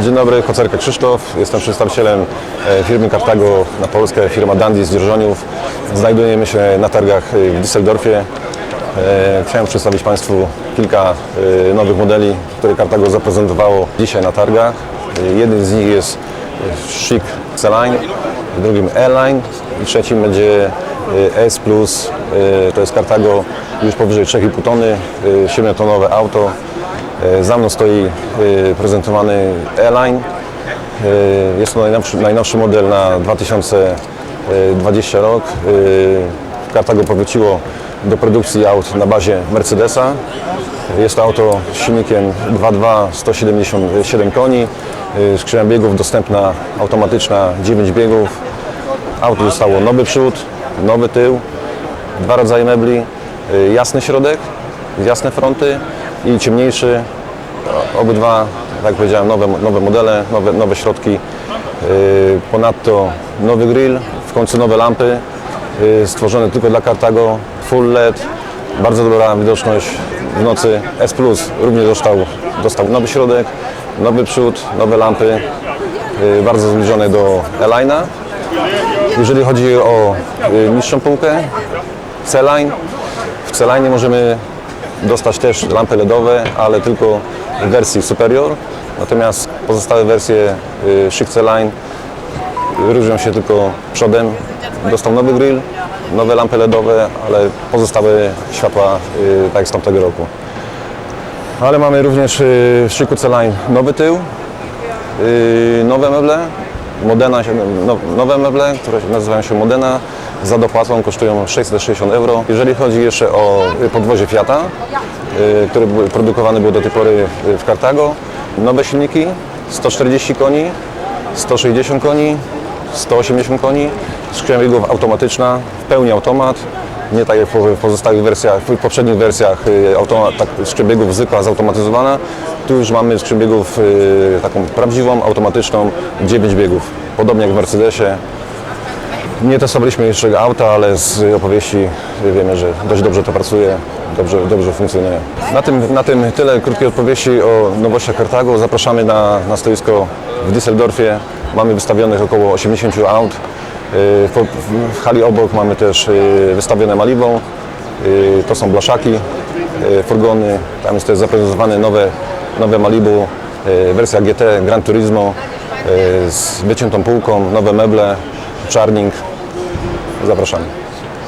Dzień dobry, Kocerka Krzysztof. Jestem przedstawicielem e, firmy Cartago na Polskę, firma Dandy z Dzierżoniów. Znajdujemy się na targach e, w Düsseldorfie. E, Chciałem przedstawić Państwu kilka nowych modeli, które Cartago zaprezentowało dzisiaj na targach. Jeden z nich jest Chic C-Line, drugim E-Line i trzecim będzie S+, e, to jest Cartago już powyżej 3,5 tony, 7-tonowe auto. E, Za mną stoi e, prezentowany E-Line. E, Jest to najnowszy, najnowszy model na 2020 rok. Cartago powróciło do produkcji aut na bazie Mercedesa. Jest to auto z silnikiem 2.2, 177 koni, skrzynia biegów dostępna automatyczna 9 biegów. Auto dostało nowy przód, nowy tył, dwa rodzaje mebli, jasny środek, jasne fronty i ciemniejszy. Obydwa, tak powiedziałem, nowe, nowe modele, nowe, nowe środki. Y, Ponadto nowy grill, w końcu nowe lampy, y, stworzone tylko dla Cartago, full LED, bardzo dobra widoczność w nocy. S Plus również dostał, dostał nowy środek, nowy przód, nowe lampy, y, bardzo zbliżone do Elina. Jeżeli chodzi o niższą półkę, C-Line, w C-Line możemy dostać też lampy LEDowe, ale tylko w wersji Superior. Natomiast pozostałe wersje y, Chic C-Line różnią się tylko przodem. Dostał nowy grill, nowe lampy LEDowe, ale pozostałe światła y, tak jak z tamtego roku. Ale mamy również y, w Chicu C-Line nowy tył, nowe meble, Modena, no, nowe meble, które nazywają się Modena, za dopłatą kosztują 660 euro. Jeżeli chodzi jeszcze o y, podwozie Fiata, y, które były- produkowane było do tej pory y, w Cartago, nowe silniki, 140 koni, 160 koni, 180 koni, skrzynia biegów automatyczna, w pełni automat, nie tak jak w pozostałych wersjach, w poprzednich wersjach automat, tak, skrzynia biegów zwykła, zautomatyzowana. Tu już mamy skrzynię biegów y, taką prawdziwą, automatyczną, 9 biegów. Podobnie jak w Mercedesie. Nie testowaliśmy jeszcze auta, ale z opowieści wiemy, że dość dobrze to pracuje, dobrze, dobrze funkcjonuje. Na tym, na tym tyle krótkiej odpowiedzi o nowościach Cartago. Zapraszamy na, na stoisko w Düsseldorfie. Mamy wystawionych około 80 aut. Y, W, w hali obok mamy też y, wystawione Malibu. Y, To są blaszaki, furgony. Tam jest też zaprezentowane nowe, nowe Malibu, wersja GT Gran Turismo z wyciętą półką, nowe meble, czarning. Zapraszamy.